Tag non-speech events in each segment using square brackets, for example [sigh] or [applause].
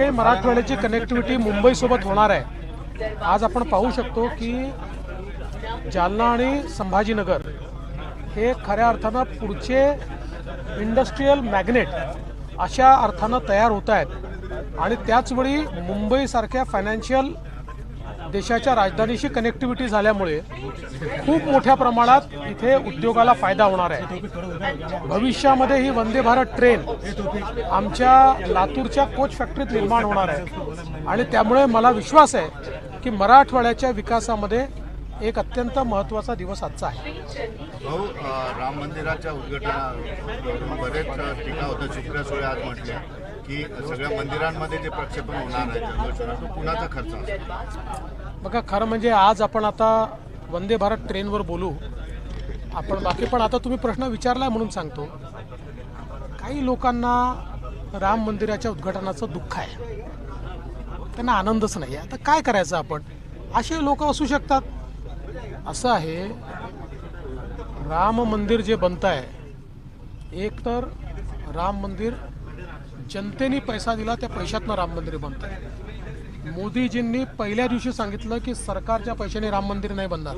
काही मराठवाड्याची कनेक्टिव्हिटी मुंबईसोबत होणार आहे. आज आपण पाहू शकतो की जालना आणि संभाजीनगर हे खऱ्या अर्थानं पुढचे इंडस्ट्रीयल मॅग्नेट अशा अर्थानं तयार होत आहेत. आणि त्याचवेळी मुंबईसारख्या फायनान्शियल देशाच्या राजधानीशी कनेक्टिव्हिटी झाल्यामुळे खूप मोठ्या प्रमाणात इथे उद्योगाला फायदा होणार आहे. भविष्यामध्ये ही वंदे भारत ट्रेन आमच्या लातूरच्या कोच फॅक्टरीत निर्माण होणार आहे. आणि त्यामुळे मला विश्वास आहे की मराठवाड्याच्या विकासामध्ये एक अत्यंत महत्त्वाचा दिवस आजचा आहे. भाऊ राम मंदिराच्या उद्घाटना बरेच टीका होत्या सुप्रिया सुळे आज म्हटल्या की सगळ्या मंदिरांमध्ये जे प्रक्षेपण होणार आहे तो कुणाचा खर्च असेल बघा खरं म्हणजे आज आपण आता वंदे भारत ट्रेनवर बोलू. आपण बाकी पण आता तुम्ही प्रश्न विचारलाय म्हणून सांगतो. काही लोकांना राम मंदिराच्या उद्घाटनाचं दुःख आहे. त्यांना आनंदच नाही आहे. आता काय करायचं आपण? असे लोक असू शकतात. असं आहे राम मंदिर जे बनत आहे एक तर राम मंदिर जनतेने पैसा दिला त्या पैशातनं राम मंदिर बनत. आहे मोदीजींनी पहिल्या दिवशी सांगितलं की सरकारच्या पैशाने राम मंदिर नाही बनणार.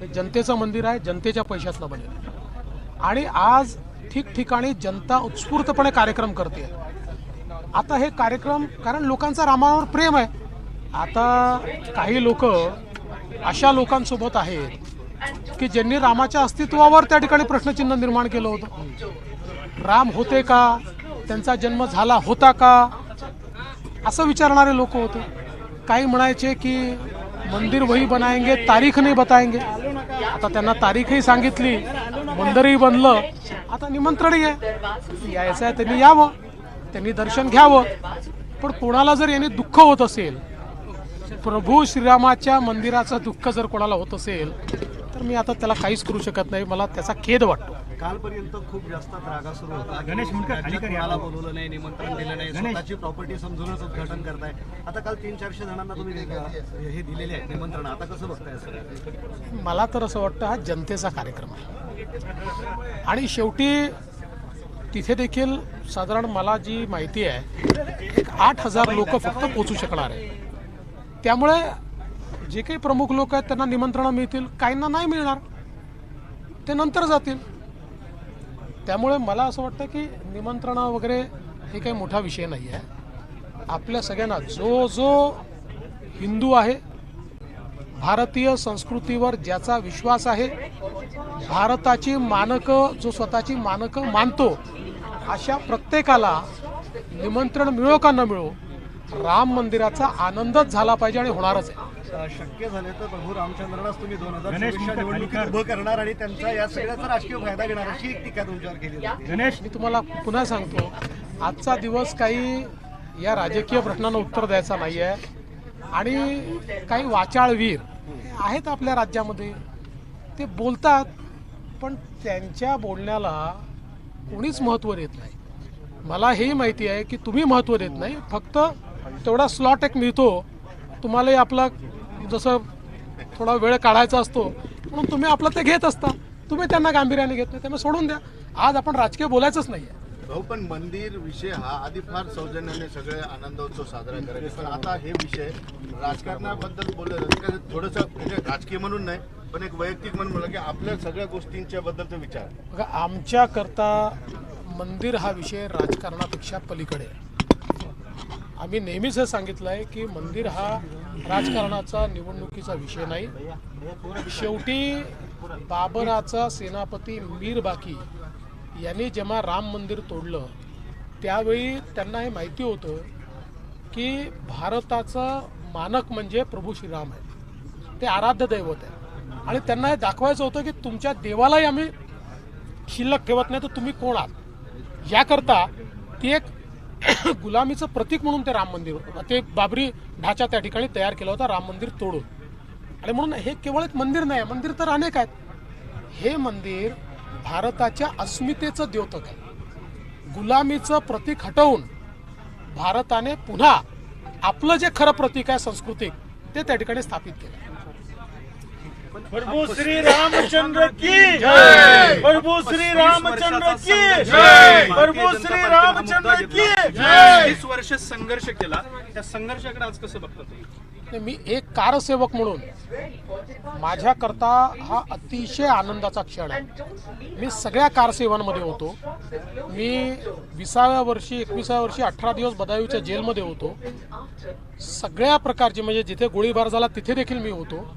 हे जनतेचं मंदिर आहे जनतेच्या पैशातलं बनेल. आणि आज ठिकठिकाणी जनता उत्स्फूर्तपणे कार्यक्रम करते. आता हे कार्यक्रम कारण लोकांचा रामावर प्रेम आहे. आता काही लोक अशा लोकांसोबत आहेत की ज्यांनी रामाच्या अस्तित्वावर त्या ठिकाणी प्रश्नचिन्ह निर्माण केलं होतं. राम होते का? त्यांचा जन्म झाला होता का? असं विचारणारे लोक होते. काही म्हणायचे की मंदिर वही बनाएंगे तारीख नाही बताएंगे. आता त्यांना तारीखही सांगितली मंदिरही बनलं. आता निमंत्रणही आहे. यायचं आहे त्यांनी यावं. त्यांनी दर्शन घ्यावं. पण कोणाला जर याने दुःख होत असेल प्रभू श्रीरामाच्या मंदिराचं दुःख जर कोणाला होत असेल तर मी आता त्याला काहीच करू शकत नाही. मला त्याचा खेद वाटतो. कालपर्यंत खूप जास्त रागा सुरू होता. गणेश मुंडकर, खाली कर मला बोलवलं नाही निमंत्रण दिलं नाही गणेश. स्वतःची प्रॉपर्टी समजूनच उद्घाटन करताय. आता काल तीन चारशे जणांना तुम्ही हे दिलेले आहेत निमंत्रण. आता कसं बघताय मला तर असं वाटतं हा जनतेचा कार्यक्रम आहे. आणि शेवटी तिथे देखील साधारण मला जी माहिती आहे एक आठ हजार लोक फक्त पोचू शकणार आहे. त्यामुळे जे काही प्रमुख लोक आहेत त्यांना निमंत्रणं मिळतील काहींना नाही मिळणार ते नंतर जातील. त्यामुळे मला असं वाटतं की निमंत्रणं वगैरे हे काही मोठा विषय नाही आहे. आपल्या सगळ्यांना जो जो हिंदू आहे भारतीय संस्कृतीवर ज्याचा विश्वास आहे भारताची मानकं जो स्वतःची मानकं मानतो अशा प्रत्येकाला निमंत्रण मिळो का न मिळो राम मंदिराचा आनंदच झाला पाहिजे आणि होणारच आहे. शक्य झाले तर प्रभू रामचंद्रालाच तुम्ही दोन हजार निवडणुकीत. उभं करणार आणि त्यांचा या सगळ्याचा राजकीय फायदा घेणार अशी एक टीका तुमच्यावर केली जाते. गणेश? मी तुम्हाला पुन्हा सांगतो आजचा दिवस काही या राजकीय प्रश्नांना उत्तर द्यायचा नाही आहे. आणि काही वाचाळवीर हे आहेत आपल्या राज्यामध्ये. ते बोलतात पण त्यांच्या बोलण्याला कोणीच महत्त्व देत नाही. मला हेही माहिती आहे की तुम्ही महत्त्व देत नाही फक्त तेवढा स्लॉट एक मिळतो. तुम्हालाही आपला जसं थोडा वेळ काढायचा असतो म्हणून तुम्ही आपलं ते घेत असता. तुम्ही त्यांना गांभीर्याने घेत नाही त्यांना सोडून द्या. आज आपण राजकीय बोलायचंच नाही भाऊ पण मंदिर विषय हा आधी फार सौजन्याने सगळे आनंदोत्सव साजरा करायचे. पण आता हे विषय राजकारणाबद्दल बोलले जाते. थोडंसं म्हणजे राजकीय म्हणून नाही पण एक वैयक्तिक म्हणून म्हणलं की आपल्या सगळ्या गोष्टींच्या बद्दलचा विचार. बघा आमच्याकरता मंदिर हा विषय राजकारणापेक्षा पलीकडे आहे. आम्ही नेहमीच हे सांगितलं आहे की मंदिर हा राजकारणाचा निवडणुकीचा विषय नाही. शेवटी बाबराचा सेनापती मीर बाकी यांनी जेव्हा राम मंदिर तोडलं त्यावेळी त्यांना हे माहिती होतं की भारताचं मानक म्हणजे प्रभू श्रीराम आहे ते आराध्य दैवत आहे आणि त्यांना हे दाखवायचं होतं की तुमच्या देवालाही आम्ही शिल्लक ठेवत नाही तर तुम्ही कोण आहात? याकरता ती एक [coughs] गुलामीचं प्रतीक म्हणून ते राम मंदिर ते बाबरी ढाचा त्या ठिकाणी तयार केला होता राम मंदिर तोडून. आणि म्हणून हे केवळ एक मंदिर नाही आहे मंदिर तर अनेक आहेत. हे मंदिर भारताच्या अस्मितेचं द्योतक आहे. गुलामीचं प्रतीक हटवून भारताने पुन्हा आपलं जे खरं प्रतीक आहे सांस्कृतिक ते त्या ठिकाणी स्थापित केलं. प्रभू श्री रामचंद्र की जय। प्रभू श्री रामचंद्र की जय। प्रभू श्री रामचंद्र की जय. वीस वर्ष संघर्ष केला. त्या संघर्षाकडे आज कसं बघता तुम्ही? आणि मी एक कारसेवक म्हणून माझ्याकरता हा अतिशय आनंदाचा क्षण आहे. मी सगळ्या कारसेवांमध्ये होतो. मी विसाव्या वर्षी एकविसाव्या वर्षी अठरा दिवस बदायूच्या जेलमध्ये होतो. सगळ्या प्रकारचे म्हणजे जिथे गोळीबार झाला तिथे देखील मी होतो.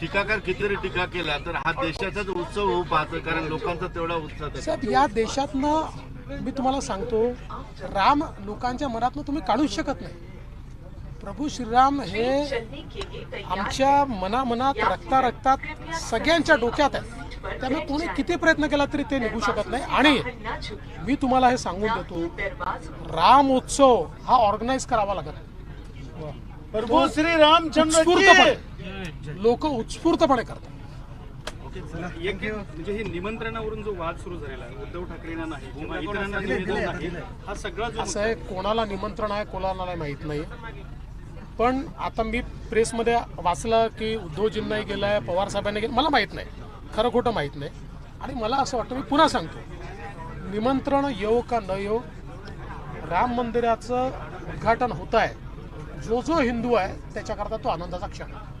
टीकाकार कितीतरी टीका केला तर हा देशाचाच उत्सव होऊ पाहतो कारण लोकांचा तेवढा उत्साह. साहेब या देशातनं मी तुम्हाला सांगतो राम लोकांच्या मनातनं तुम्ही काढूच शकत नाही. प्रभू श्रीराम हे आमच्या मनामनात रक्ता रक्तात सगळ्यांच्या डोक्यात आहे त्यामुळे कोणी किती प्रयत्न केला तरी ते निघू शकत नाही. आणि मी तुम्हाला हे सांगून देतो राम उत्सव हा ऑर्गनाईज करावा लागत प्रभू श्री रामचंद्र लोक उत्स्फूर्तपणे करतात. एक म्हणजे हे निमंत्रणावरून जो वाद सुरू झालेला आहे उद्धव ठाकरेंना नाही किंवा इतरांना निवेदन नाही हा सगळा जो असं आहे कोणाला निमंत्रण आहे कोणाला नाही माहीत नाही पण आता मी प्रेसमध्ये वाचलं की उद्धवजींनाही गेलं आहे पवार साहेबांनी गेलं मला माहीत नाही. खरं खोटं माहीत नाही. आणि मला असं वाटतं मी पुन्हा सांगतो निमंत्रण येऊ का न येऊ राम मंदिराचं उद्घाटन होत आहे. जो जो हिंदू आहे त्याच्याकरता तो आनंदाचा क्षण आहे.